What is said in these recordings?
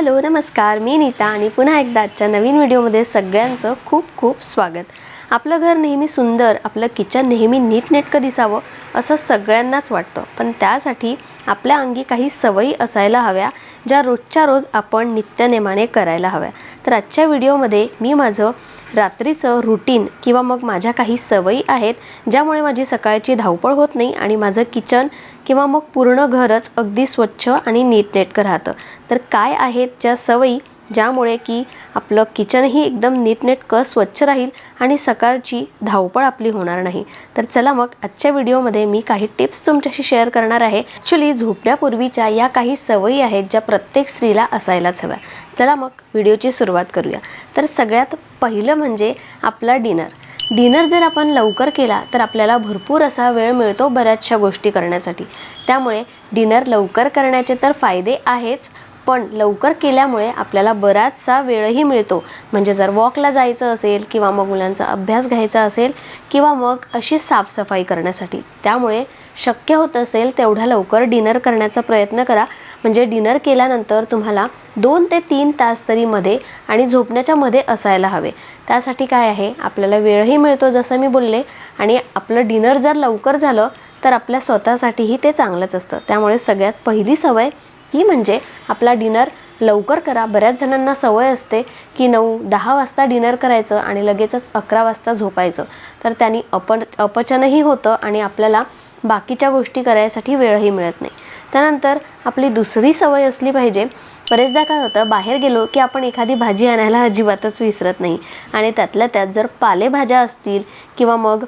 Hello नमस्कार. मी नीता आणि पुन्हा एकदा आजच्या नवीन व्हिडिओमध्ये सगळ्यांचं खूप खूप स्वागत. आपलं घर नेहमी सुंदर आपलं किचन नेहमी नीटनेटकं दिसावं असं सगळ्यांनाच वाटतं. पण त्यासाठी आपल्या अंगी काही सवयी असायला हव्या ज्या रोजच्या रोज आपण नित्यनेमाने करायला हव्या. तर आजच्या व्हिडिओमध्ये मी माझं रात्रीचं रुटीन किंवा मग माझ्या काही सवयी आहेत ज्यामुळे माझी सकाळची धावपळ होत नाही आणि माझं किचन किंवा मग पूर्ण घरच अगदी स्वच्छ आणि नीटनेटकं राहतं. तर काय आहेत ज्या सवयी ज्यामुळे की आपलं किचनही एकदम नीटनेटकं स्वच्छ राहील आणि सकाळची धावपळ आपली होणार नाही. तर चला मग आजच्या व्हिडिओमध्ये मी काही टिप्स तुमच्याशी शेअर करणार आहे. ॲक्च्युली झोपण्यापूर्वीच्या या काही सवयी आहेत ज्या प्रत्येक स्त्रीला असायलाच हव्या. चला मग व्हिडिओची सुरुवात करूया. तर सगळ्यात पहिलं म्हणजे आपला डिनर. डिनर जर आपण लवकर केला तर आपल्याला भरपूर असा वेळ मिळतो बऱ्याचशा गोष्टी करण्यासाठी. त्यामुळे डिनर लवकर करण्याचे तर फायदे आहेच पण लवकर केल्यामुळे आपल्याला बराचसा वेळही मिळतो. म्हणजे जर वॉकला जायचं असेल किंवा मग मुलांचा अभ्यास घ्यायचा असेल किंवा मग अशी साफसफाई करण्यासाठी. त्यामुळे शक्य होत असेल तेवढ्या लवकर डिनर करण्याचा प्रयत्न करा. म्हणजे डिनर केल्यानंतर तुम्हाला दोन ते तीन तास तरी मध्ये आणि झोपण्याच्या मध्ये असायला हवे. त्यासाठी काय आहे? आपल्याला वेळही मिळतो जसं मी बोलले. आणि आपलं डिनर जर लवकर झालं तर आपल्या स्वतःसाठीही ते चांगलंच असतं. त्यामुळे सगळ्यात पहिली सवय ती म्हणजे आपला डिनर लवकर करा. बऱ्याच जणांना सवय असते की नऊ दहा वाजता डिनर करायचं आणि लगेचच अकरा वाजता झोपायचं. तर त्यांनी अपन अपचनही होतं आणि आपल्याला बाकीच्या गोष्टी करायसाठी वेळही मिळत नाही. त्यानंतर आपली दुसरी सवय असली पाहिजे. बरेचदा काय होतं बाहेर गेलो की आपण एखादी भाजी आणायला अजिबातच विसरत नाही. आणि त्यातल्या त्यात जर पालेभाज्या असतील किंवा मग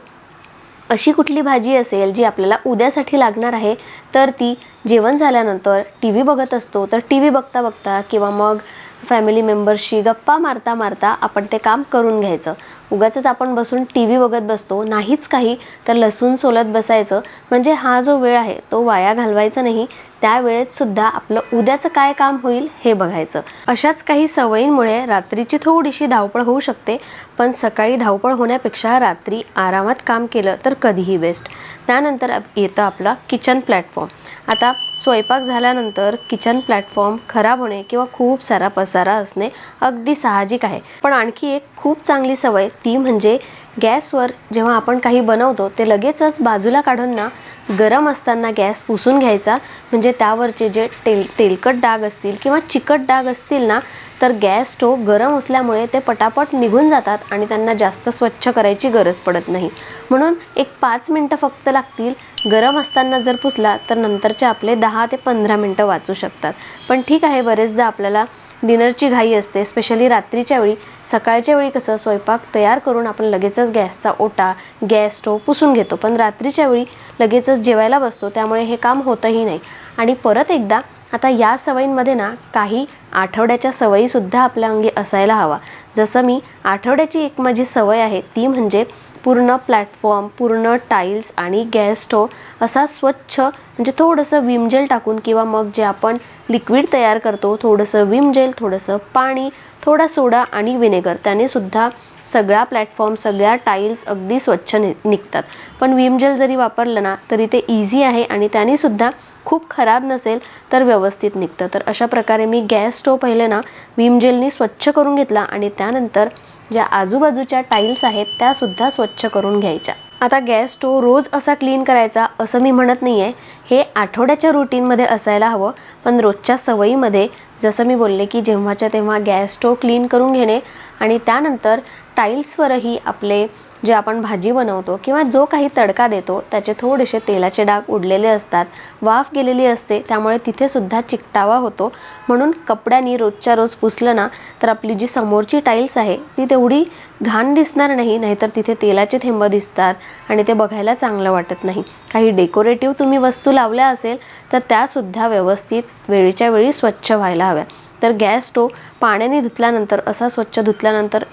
अशी कुठली भाजी असेल जी आपल्याला उद्यासाठी लागणार आहे तर ती जेवण झाल्यानंतर टी व्ही बघत असतो. तर टी व्ही बघता बघता किंवा मग फॅमिली मेंबर्सशी गप्पा मारता मारता आपण ते काम करून घ्यायचं. उगाचच आपण बसून टी व्ही बघत बसतो नाहीच काही तर लसूण सोलत बसायचं. म्हणजे हा जो वेळ आहे तो वाया घालवायचा नाही. त्यावेळेत सुद्धा आपलं उद्याचं काय काम होईल हे बघायचं. अशाच काही सवयींमुळे रात्रीची थोडीशी धावपळ होऊ शकते पण सकाळी धावपळ होण्यापेक्षा रात्री आरामात काम केलं तर कधीही बेस्ट त्यानंतर येतं आपला किचन प्लॅटफॉर्म आता स्वयंपाक झाल्यानंतर किचन प्लॅटफॉर्म खराब होणे किंवा खूप सारा पसारा असणे अगदी साहजिक आहे. पण आणखी एक खूप चांगली सवय ती म्हणजे गॅसवर जेव्हा आपण काही बनवतो ते लगेचच बाजूला काढून ना गरम असताना गॅस पुसून घ्यायचा. म्हणजे त्यावरचे जे तेल तेलकट डाग असतील किंवा चिकट डाग असतील ना तर गॅस स्टोव गरम असल्यामुळे ते पटापट निघून जातात आणि त्यांना जास्त स्वच्छ करायची गरज पडत नाही. म्हणून एक पाच मिनटं फक्त लागतील. गरम असताना जर पुसला तर नंतरचे आपले दहा ते पंधरा मिनटं वाचू शकतात. पण ठीक आहे बरेचदा आपल्याला डिनरची घाई असते. स्पेशली रात्रीच्या वेळी. सकाळच्या वेळी कसं स्वयंपाक तयार करून आपण लगेचच गॅसचा ओटा गॅस स्टोव पुसून घेतो. पण रात्रीच्या वेळी लगेचच जेवायला बसतो. त्यामुळे हे काम होतही नाही. आणि परत एकदा आता या सवयींमध्ये ना काही आठवड्याच्या सवयीसुद्धा आपल्या अंगी असायला हवा. जसं मी आठवड्याची एक माझी सवय आहे ती म्हणजे पूर्ण प्लॅटफॉर्म पूर्ण टाईल्स आणि गॅस स्टोव असा स्वच्छ म्हणजे थोडंसं विम जेल टाकून किंवा मग जे आपण लिक्विड तयार करतो थोडंसं विम जेल थोडंसं पाणी थोडा सोडा आणि विनेगर त्याने सुद्धा सगळा प्लॅटफॉर्म सगळ्या टाईल्स अगदी स्वच्छ नि निघतात. पण विम जेल जरी वापरलं ना तरी ते इझी आहे आणि त्याने सुद्धा खूप खराब नसेल तर व्यवस्थित निघतं. तर अशा प्रकारे मी गॅस स्टोव पहिले ना विम जेलनी स्वच्छ करून घेतला आणि त्यानंतर ज्या आजूबाजूच्या टाईल्स आहेत त्यासुद्धा स्वच्छ करून घ्यायच्या. आता गॅस स्टोव रोज असा क्लीन करायचा असं मी म्हणत नाही आहे हे आठवड्याच्या रुटीनमध्ये असायला हवं पण रोजच्या सवयीमध्ये जसं मी बोलले की जेव्हाच्या तेव्हा गॅस स्टोव क्लीन करून घेणे आणि त्यानंतर टाईल्सवरही आपले जे आपण भाजी बनवतो किंवा जो काही तडका देतो त्याचे थोडेसे तेलाचे डाग उडलेले असतात वाफ गेलेली असते त्यामुळे तिथेसुद्धा चिकटावा होतो. म्हणून कपड्यांनी रोजच्या रोज पुसलं ना तर आपली जी समोरची टाईल्स आहे ती तेवढी घाण दिसणार नाही नाहीतर तिथे तेलाचे थेंब दिसतात आणि ते बघायला चांगलं वाटत नाही. काही डेकोरेटिव्ह तुम्ही वस्तू लावल्या असेल तर त्यासुद्धा व्यवस्थित वेळेच्या वेळी स्वच्छ व्हायला हव्या. तर गॅस स्टोव पाण्याने धुतल्यानंतर असा स्वच्छ धुतल्यानंतर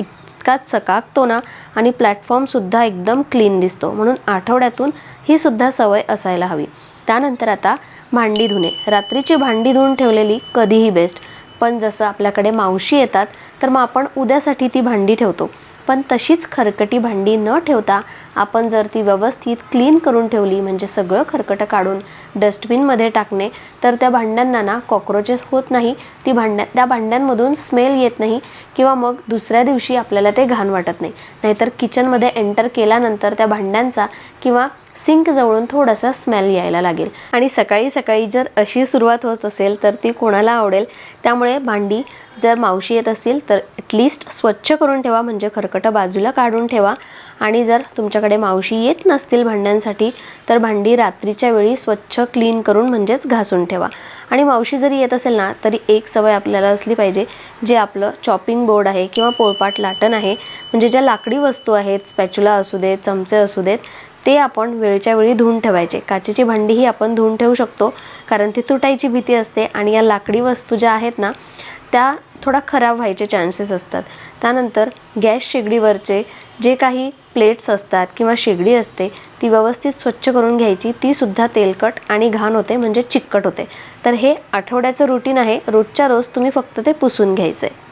इतकाच चकाकतो ना आणि प्लॅटफॉर्मसुद्धा एकदम क्लीन दिसतो. म्हणून आठवड्यातून ही सुद्धा सवय असायला हवी. त्यानंतर आता भांडी धुणे. रात्रीची भांडी धुवून ठेवलेली कधीही बेस्ट पण जसं आपल्याकडे मावशी येतात तर मग आपण उद्यासाठी ती भांडी ठेवतो. पण तशीच खरकटी भांडी न ठेवता आपण जर ती व्यवस्थित क्लीन करून ठेवली म्हणजे सगळं खरकटं काढून डस्टबिनमध्ये टाकणे तर त्या भांड्यांना ना कॉक्रोचेस होत नाही. ती भांड्या त्या भांड्यांमधून स्मेल येत नाही किंवा मग दुसऱ्या दिवशी आपल्याला ते घाण वाटत नाही. नाहीतर किचनमध्ये एंटर केल्यानंतर त्या भांड्यांचा किंवा सिंक जवळून थोडासा स्मेल यायला लागेल. आणि सकाळी सकाळी जर अशी सुरुवात होत असेल तर ती कोणाला आवडेल? त्यामुळे भांडी जर मावशी येत असतील तर ॲटलिस्ट स्वच्छ करून ठेवा म्हणजे खरकटं बाजूला काढून ठेवा. आणि जर तुमच्याकडे मावशी येत नसतील भांड्यांसाठी तर भांडी रात्रीच्या वेळी स्वच्छ क्लीन करून म्हणजेच घासून ठेवा. आणि मावशी जरी येत असेल ना तरी एक सवय आपल्याला असली पाहिजे जे आपलं चॉपिंग बोर्ड आहे किंवा पोळपाट लाटण आहे म्हणजे ज्या लाकडी वस्तू आहेत स्पॅच्युला असू देत चमचे असू देत ते आपण वेळच्या वेळी धुवून ठेवायचे. काचेची भांडीही आपण धुवून ठेवू शकतो कारण ती तुटायची भीती असते. आणि या लाकडी वस्तू ज्या आहेत ना त्या थोडा खराब व्हायचे चान्सेस असतात. त्यानंतर गॅस शेगडीवरचे जे काही प्लेट्स असतात किंवा शेगडी असते ती व्यवस्थित स्वच्छ करून घ्यायची. ती सुद्धा तेलकट आणि घाण होते म्हणजे चिकट होते. तर हे आठवड्याचं रुटीन आहे. रोजच्या रोज तुम्ही फक्त ते पुसून घ्यायचं आहे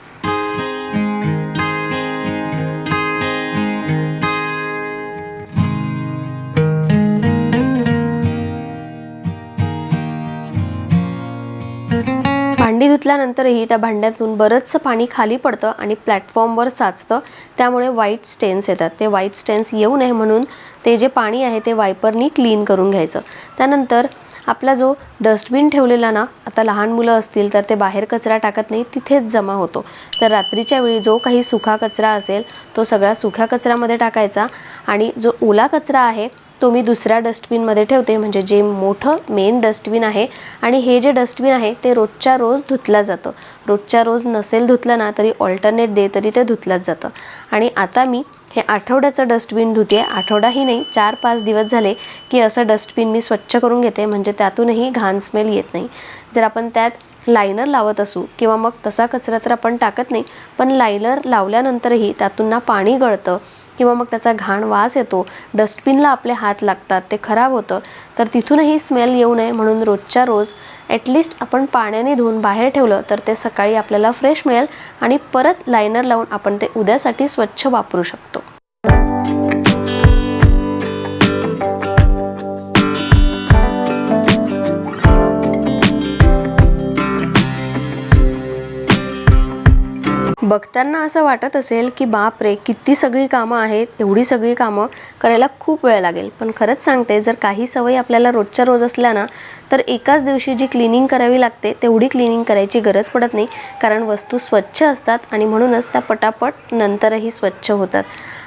भांडी धुतल्यानंतरही त्या भांड्यातून बरंचसं पाणी खाली पडतं आणि प्लॅटफॉर्मवर साचतं. त्यामुळे व्हाईट स्टेन्स येतात. ते व्हाईट स्टेन्स येऊ नये म्हणून ते जे पाणी आहे ते वायपरनी क्लीन करून घ्यायचं. त्यानंतर आपला जो डस्टबिन ठेवलेला ना आता लहान मुलं असतील तर ते बाहेर कचरा टाकत नाही तिथेच जमा होतो. तर रात्रीच्या वेळी जो काही सुखा कचरा असेल तो सगळा सुख्या कचऱ्यामध्ये टाकायचा आणि जो ओला कचरा आहे तो मी दुसऱ्या डस्टबिनमध्ये ठेवते म्हणजे जे मोठं मेन डस्टबिन आहे आणि हे जे डस्टबिन आहे ते रोजच्या रोज धुतलं जातं. रोजच्या रोज नसेल धुतलं ना तरी ऑल्टरनेट डे तरी ते धुतलंच जातं. आणि आता मी हे आठवड्याचं डस्टबिन धुते आठवडाही नाही चार पाच दिवस झाले की असं डस्टबिन मी स्वच्छ करून घेते म्हणजे त्यातूनही घाण स्मेल येत नाही. जर आपण त्यात लायनर लावत असू किंवा मग तसा कचरा तर आपण टाकत नाही पण लायनर लावल्यानंतरही त्यातून ना पाणी गळतं किंवा मग त्याचा घाण वास येतो डस्टबिनला आपले हात लागतात ते खराब होतं तर तिथूनही स्मेल येऊ नये म्हणून रोजच्या रोज ॲटलिस्ट आपण पाण्याने धुवून बाहेर ठेवलं तर ते सकाळी आपल्याला फ्रेश मिळेल आणि परत लायनर लावून आपण ते उद्यासाठी स्वच्छ वापरू शकतो. बघताना असं वाटत असेल की बाप रे किती सगळी कामं आहेत एवढी सगळी कामं करायला खूप वेळ लागेल. पण खरंच सांगते जर काही सवयी आपल्याला रोजच्या रोज असल्या ना तर एकाच दिवशी जी क्लिनिंग करावी लागते तेवढी क्लिनिंग करायची गरज पडत नाही. कारण वस्तू स्वच्छ असतात आणि म्हणूनच त्या पटापट नंतरही स्वच्छ होतात.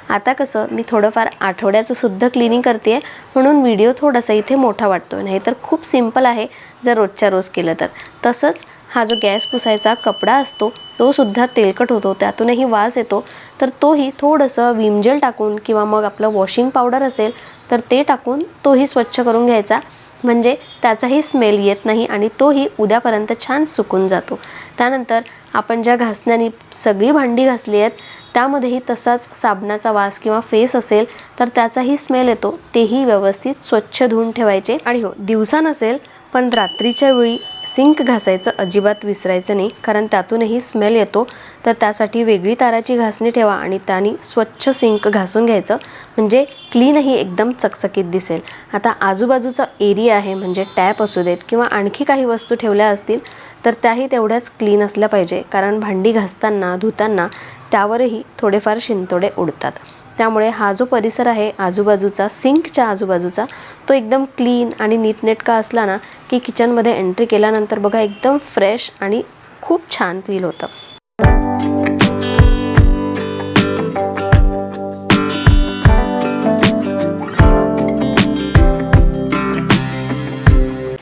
आता कसं मी थोडंफार आठवड्याचं सुद्धा क्लिनिंग करते म्हणून व्हिडिओ थोडासा इथे मोठा वाटतो नाही तर खूप सिंपल आहे जर रोजच्या रोज केलं तर. तसंच हा जो गॅस पुसायचा कपडा असतो तो सुद्धा तेलकट होतो. त्यातूनही वास येतो. तर तोही थोडंसं विमजेल टाकून किंवा मग आपलं वॉशिंग पावडर असेल तर ते टाकून तोही स्वच्छ करून घ्यायचा. म्हणजे त्याचाही स्मेल येत नाही आणि तोही उद्यापर्यंत छान सुकून जातो. त्यानंतर आपण ज्या घासण्याने सगळी भांडी घासली आहेत त्यामध्येही तसाच साबणाचा वास किंवा फेस असेल तर त्याचाही स्मेल येतो. तेही व्यवस्थित स्वच्छ धुवून ठेवायचे. आणि हो दिवसा नसेल पण रात्रीच्या वेळी सिंक घासायचं अजिबात विसरायचं नाही कारण त्यातूनही स्मेल येतो. तर त्यासाठी वेगळी ताराची घासणी ठेवा आणि त्याने स्वच्छ सिंक घासून घ्यायचं. म्हणजे क्लीनही एकदम चकचकीत दिसेल. आता आजूबाजूचा एरिया आहे म्हणजे टॅप असू देत किंवा आणखी काही वस्तू ठेवल्या असतील तर त्याही तेवढ्याच क्लीन असल्या पाहिजे. कारण भांडी घासताना धुताना त्यावरही थोडेफार शिंतोडे उडतात. त्यामुळे हा जो परिसर आहे आजूबाजूचा सिंकच्या आजूबाजूचा तो एकदम क्लीन आणि नीटनेटका असला ना की किचनमध्ये एंट्री केल्यानंतर बघा एकदम फ्रेश आणि खूप छान फील होतं.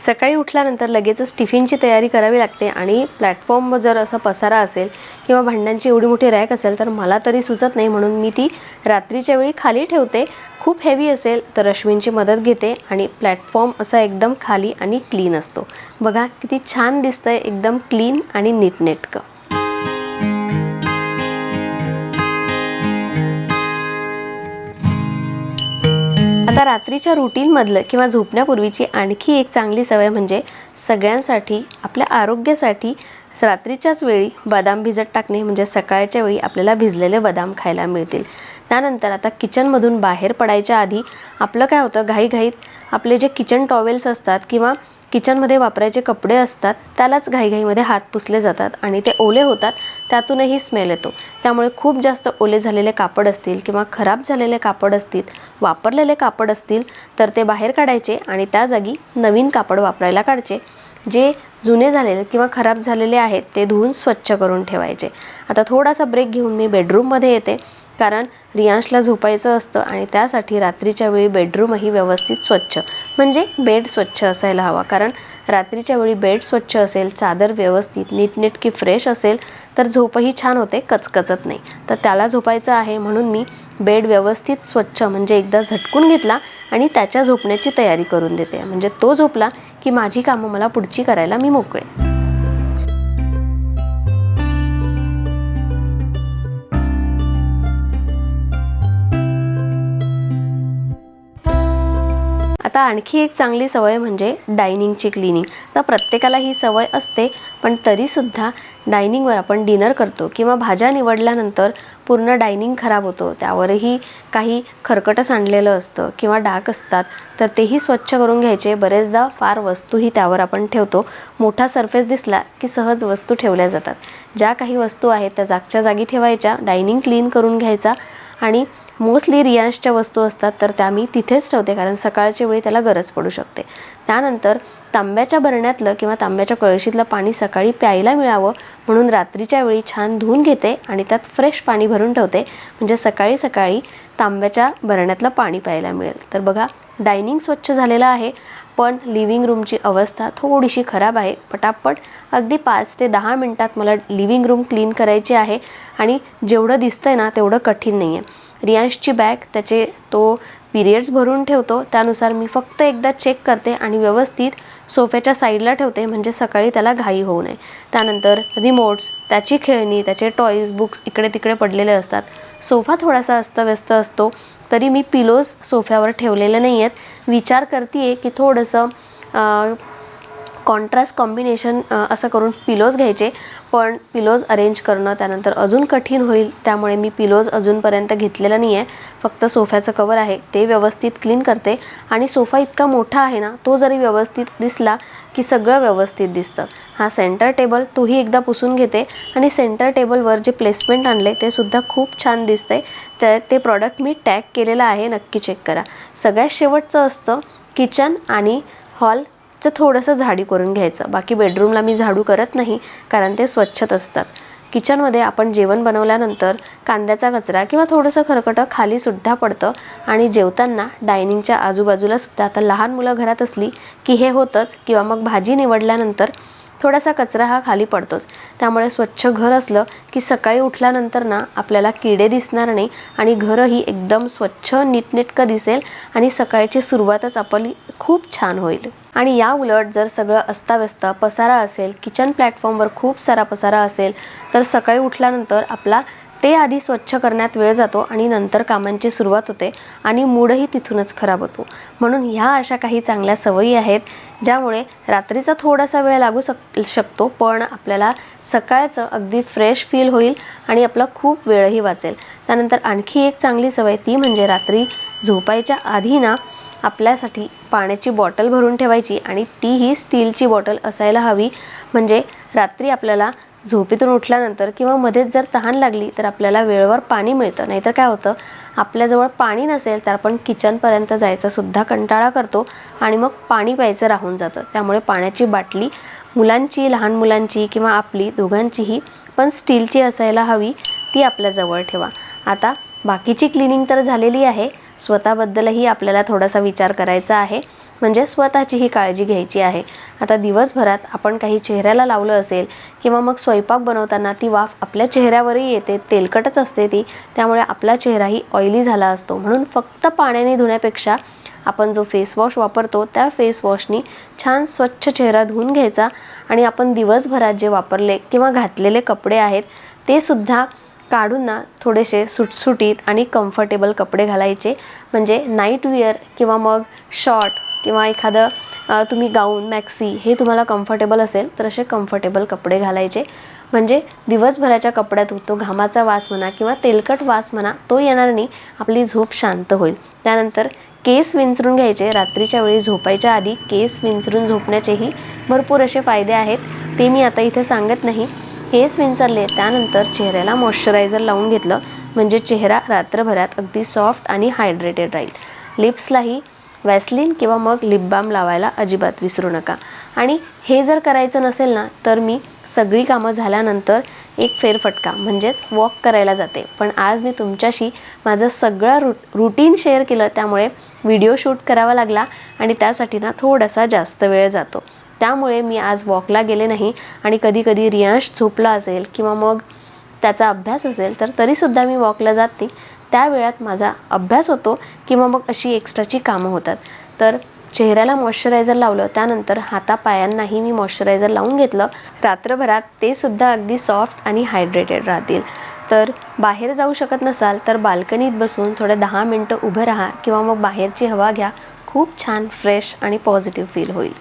सकाळी उठल्यानंतर लगेचच टिफिनची तयारी करावी लागते आणि प्लॅटफॉर्म जर असा पसारा असेल किंवा भांड्यांची एवढी मोठी रॅक असेल तर मला तरी सुचत नाही. म्हणून मी ती रात्रीच्या वेळी खाली ठेवते. खूप हेवी असेल तर अश्विनची मदत घेते आणि प्लॅटफॉर्म असा एकदम खाली आणि क्लीन असतो. बघा किती छान दिसतंय एकदम क्लीन आणि नीटनेटकं. आता रात्रीच्या रुटीनमधलं किंवा झोपण्यापूर्वीची आणखी एक चांगली सवय म्हणजे सगळ्यांसाठी आपल्या आरोग्यासाठी रात्रीच्याच वेळी बदाम भिजत टाकणे म्हणजे सकाळच्या वेळी आपल्याला भिजलेले बदाम खायला मिळतील. त्यानंतर आता किचनमधून बाहेर पडायच्या आधी आपलं काय होतं घाईघाईत आपले जे किचन टॉवेल्स असतात किंवा किचनमध्ये वापरायचे कपडे असतात त्यालाच घाईघाईमध्ये हात पुसले जातात आणि ते ओले होतात त्यातूनही स्मेल येतो. त्यामुळे खूप जास्त ओले झालेले कापड असतील किंवा खराब झालेले कापड असतील वापरलेले कापड असतील तर ते बाहेर काढायचे आणि त्या जागी नवीन कापड वापरायला काढचे जे जुने झालेले किंवा खराब झालेले आहेत ते धुवून स्वच्छ करून ठेवायचे. आता थोडासा ब्रेक घेऊन मी बेडरूममध्ये येते. कारण रियांशला झोपायचं असतं आणि त्यासाठी रात्रीच्या वेळी बेडरूमही व्यवस्थित स्वच्छ. म्हणजे बेड स्वच्छ असायला हवा. कारण रात्रीच्या वेळी बेड स्वच्छ असेल चादर व्यवस्थित नीटनेटकी फ्रेश असेल तर झोपही छान होते कचकचत नाही. तर त्याला झोपायचं आहे म्हणून मी बेड व्यवस्थित स्वच्छ म्हणजे एकदा झटकून घेतला आणि त्याच्या झोपण्याची तयारी करून देते. म्हणजे तो झोपला की माझी कामं मला पुढची करायला मी मोकळे आता आणखी एक चांगली सवय म्हणजे डायनिंगची क्लिनिंग. तर प्रत्येकाला ही सवय असते पण तरीसुद्धा डायनिंगवर आपण डिनर करतो किंवा भाज्या निवडल्यानंतर पूर्ण डायनिंग खराब होतो. त्यावरही काही खरकटं सांडलेलं असतं किंवा डाग असतात तर तेही स्वच्छ करून घ्यायचे. बरेचदा फार वस्तूही त्यावर आपण ठेवतो. मोठा सरफेस दिसला की सहज वस्तू ठेवल्या जातात. ज्या काही वस्तू आहेत त्या जागच्या जागी ठेवायच्या डायनिंग क्लीन करून घ्यायचा आणि मोस्टली रियांशच्या वस्तू असतात तर त्या मी तिथेच ठेवते कारण सकाळच्या वेळी त्याला गरज पडू शकते. त्यानंतर तांब्याच्या भरण्यातलं किंवा तांब्याच्या कळशीतलं पाणी सकाळी प्यायला मिळावं म्हणून रात्रीच्या वेळी छान धुवून घेते आणि त्यात फ्रेश पाणी भरून ठेवते. म्हणजे सकाळी सकाळी तांब्याच्या भरण्यातलं पाणी प्यायला मिळेल. तर बघा डायनिंग स्वच्छ झालेलं आहे पण लिव्हिंग रूमची अवस्था थोडीशी खराब आहे. पटापट अगदी पाच ते दहा मिनटात मला लिव्हिंग रूम क्लीन करायची आहे आणि जेवढं दिसतंय ना तेवढं कठीण नाही आहे रियांशची बॅग त्याचे तो पिरियड्स भरून ठेवतो. त्यानुसार मी फक्त एकदा चेक करते आणि व्यवस्थित सोफ्याच्या साईडला ठेवते म्हणजे सकाळी त्याला घाई होऊ नये. त्यानंतर रिमोट्स त्याची खेळणी त्याचे टॉईज बुक्स इकडे तिकडे पडलेले असतात. सोफा थोडासा अस्तव्यस्त असतो तरी मी पिलोज सोफ्यावर ठेवलेले नाही आहेत विचार करते आहे की थोडंसं कॉन्ट्रास्ट कॉम्बिनेशन असं करून पिलोज घ्यायचे. पण पिलोज अरेंज करणं त्यानंतर अजून कठीण होईल त्यामुळे मी पिलोज अजूनपर्यंत घेतलेलं नाही आहे फक्त सोफ्याचं कवर आहे. ते व्यवस्थित क्लीन करते. आणि सोफा इतका मोठा आहे ना तो जरी व्यवस्थित दिसला की सगळं व्यवस्थित दिसतं. हा सेंटर टेबल तोही एकदा पुसून घेते. आणि सेंटर टेबलवर जे प्लेसमेंट आणले ते सुद्धा खूप छान दिसते. तर ते प्रॉडक्ट मी टॅग केलेलं आहे. नक्की चेक करा. सगळ्यात शेवटचं असतं किचन आणि हॉल चं थोडंसं झाडी करून घ्यायचं. बाकी बेडरूमला मी झाडू करत नाही कारण ते स्वच्छत असतात. किचनमध्ये आपण जेवण बनवल्यानंतर कांद्याचा कचरा किंवा थोडंसं खरकटं खालीसुद्धा पडतं आणि जेवताना डायनिंगच्या आजूबाजूला सुद्धा. आता लहान मुलं घरात असली की हे होतंच किंवा मग भाजी निवडल्यानंतर थोडासा कचरा हा खाली पडतोच. त्यामुळे स्वच्छ घर असलं की सकाळी उठल्यानंतर ना आपल्याला किडे दिसणार नाही आणि घरही एकदम स्वच्छ नीटनेटकं दिसेल आणि सकाळची सुरुवातच आपली खूप छान होईल. आणि या उलट जर सगळं अस्ताव्यस्त पसारा असेल किचन प्लॅटफॉर्मवर खूप सारा पसारा असेल तर सकाळी उठल्यानंतर आपला ते आधी स्वच्छ करण्यात वेळ जातो आणि नंतर कामांची सुरुवात होते आणि मूडही तिथूनच खराब होतो. म्हणून ह्या अशा काही चांगल्या सवयी आहेत ज्यामुळे रात्रीचा थोडासा वेळ लागू शक शकतो पण आपल्याला सकाळचं अगदी फ्रेश फील होईल आणि आपला खूप वेळही वाचेल. त्यानंतर आणखी एक चांगली सवय ती म्हणजे रात्री झोपायच्या आधी ना आपल्यासाठी पाण्याची बॉटल भरून ठेवायची आणि तीही स्टीलची बॉटल असायला हवी. म्हणजे रात्री आपल्याला झोपेतून उठल्यानंतर किंवा मध्येच जर तहान लागली तर आपल्याला वेळेवर पाणी मिळतं. नाहीतर काय होतं? आपल्याजवळ पाणी नसेल तर आपण किचनपर्यंत जायचासुद्धा कंटाळा करतो आणि मग पाणी प्यायचं राहून जातं. त्यामुळे पाण्याची बाटली मुलांची लहान मुलांची किंवा आपली दोघांचीही पण स्टीलची असायला हवी ती आपल्याजवळ ठेवा. आता बाकीची क्लिनिंग तर झालेली आहे. स्वतःबद्दलही आपल्याला थोडासा विचार करायचा आहे. म्हणजे स्वतःचीही काळजी घ्यायची आहे. आता दिवसभरात आपण काही चेहऱ्याला लावलं असेल किंवा मग स्वयंपाक बनवताना ती वाफ आपल्या चेहऱ्यावरही येते तेलकटच असते ती त्यामुळे आपला चेहराही ऑइली झाला असतो. म्हणून फक्त पाण्याने धुण्यापेक्षा आपण जो फेस वॉश वापरतो त्या फेस वॉशनी छान स्वच्छ चेहरा धुवून घ्यायचा आणि आपण दिवसभरात जे वापरले किंवा घातलेले कपडे आहेत ते सुद्धा काढून ना थोडेसे सुटसुटीत आणि कम्फर्टेबल कपडे घालायचे. म्हणजे नाईट विअर किंवा मग शॉर्ट किंवा एखादं तुम्ही गाऊन मॅक्सी हे तुम्हाला कम्फर्टेबल असेल तर असे कम्फर्टेबल कपडे घालायचे. म्हणजे दिवसभराच्या कपड्यात तो घामाचा वास म्हणा किंवा तेलकट वास म्हणा तो येणार नाही. आपली झोप शांत होईल. त्यानंतर केस विंचरून घ्यायचे. रात्रीच्या वेळी झोपायच्या आधी केस विंचरून झोपण्याचेही भरपूर असे फायदे आहेत. ते मी आता इथे सांगत नाही. केस विंचरले त्यानंतर चेहऱ्याला मॉइश्चरायझर लावून घेतलं. म्हणजे चेहरा रात्रभरात अगदी सॉफ्ट आणि हायड्रेटेड राहील. लिप्सलाही वॅसलिन किंवा मग लिप बाम लावायला अजिबात विसरू नका. आणि हे जर करायचं नसेल ना तर मी सगळी कामं झाल्यानंतर एक फेरफटका म्हणजेच वॉक करायला जाते. पण आज मी तुमच्याशी माझं सगळं रु रुटीन शेअर केलं त्यामुळे व्हिडिओ शूट करावा लागला आणि त्यासाठी ना थोडासा जास्त वेळ जातो. त्यामुळे मी आज वॉकला गेले नाही आणि कधी कधी रियांश झोपला असेल किंवा मग त्याचा अभ्यास असेल तर तरीसुद्धा मी वॉकला जात नाही. त्या वेळात माझा अभ्यास होतो किंवा मग अशी एक्स्ट्राची कामं होतात. तर चेहऱ्याला मॉइश्चरायझर लावलं त्यानंतर हातापायांनाही मी मॉइश्चरायझर लावून घेतलं. रात्रभरात ते सुद्धा अगदी सॉफ्ट आणि हायड्रेटेड राहतील. तर बाहेर जाऊ शकत नसाल तर बाल्कनीत बसून थोडं दहा मिनटं उभं राहा किंवा मग बाहेरची हवा घ्या. खूप छान फ्रेश आणि पॉझिटिव्ह फील होईल.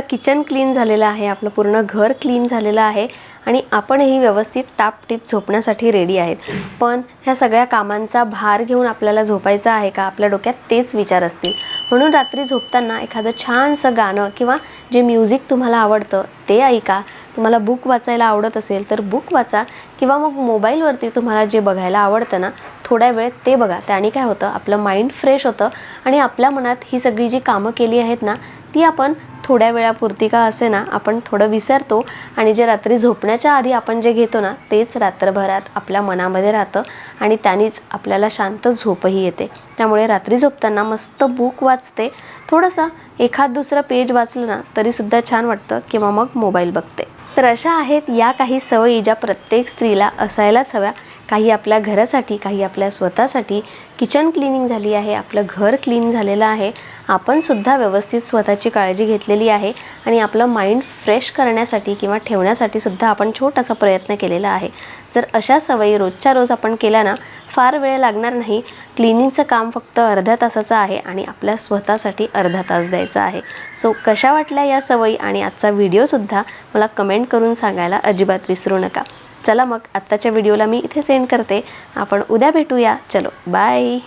आपलं किचन क्लीन झालेलं आहे आपलं पूर्ण घर क्लीन झालेलं आहे आणि आपणही व्यवस्थित टापटीप झोपण्यासाठी रेडी आहेत. पण ह्या सगळ्या कामांचा भार घेऊन आपल्याला झोपायचं आहे का? आपल्या डोक्यात तेच विचार असतील. म्हणून रात्री झोपताना एखादं छानसं गाणं किंवा जे म्युझिक तुम्हाला आवडतं ते ऐका. तुम्हाला बुक वाचायला आवडत असेल तर बुक वाचा किंवा मग मोबाईलवरती तुम्हाला जे बघायला आवडतं ना थोड्या वेळ ते बघा. त्याने काय होतं? आपलं माइंड फ्रेश होतं आणि आपल्या मनात ही सगळी जी कामं केली आहेत ना ती आपण थोड्या वेळापुरती का असे ना आपण थोडं विसरतो आणि जे रात्री झोपण्याच्या आधी आपण जे घेतो ना तेच रात्रभरात आपल्या मनामध्ये राहतं आणि त्यानेच आपल्याला शांत झोपही येते. त्यामुळे रात्री झोपताना मस्त बुक वाचते. थोडंसं एखाद दुसरं पेज वाचलं ना तरीसुद्धा छान वाटतं किंवा मग मोबाईल बघते. तर अशा आहेत या काही सवयी ज्या प्रत्येक स्त्रीला असायलाच हव्या. काही आपल्या घरासाठी काही आपल्या स्वतःसाठी किचन क्लिनिंग झाली आहे आपलं घर क्लीन झालेलं आहे. आपणसुद्धा व्यवस्थित स्वतःची काळजी घेतलेली आहे आणि आपलं माइंड फ्रेश करण्यासाठी किंवा ठेवण्यासाठी सुद्धा आपण छोटासा प्रयत्न केलेला आहे. जर अशा सवयी रोजच्या रोज आपण केल्या ना फार वेळ लागणार नाही. क्लिनिंगचं काम फक्त अर्ध्या तासाचं आहे आणि आपल्या स्वतःसाठी अर्धा तास द्यायचा आहे. सो कशा वाटल्या या सवयी आणि आजचा व्हिडिओसुद्धा मला कमेंट करून सांगायला अजिबात विसरू नका. चला मग आत्ताच्या व्हिडिओला मी इथे सेंड करते. आपण उद्या भेटूया. चलो बाय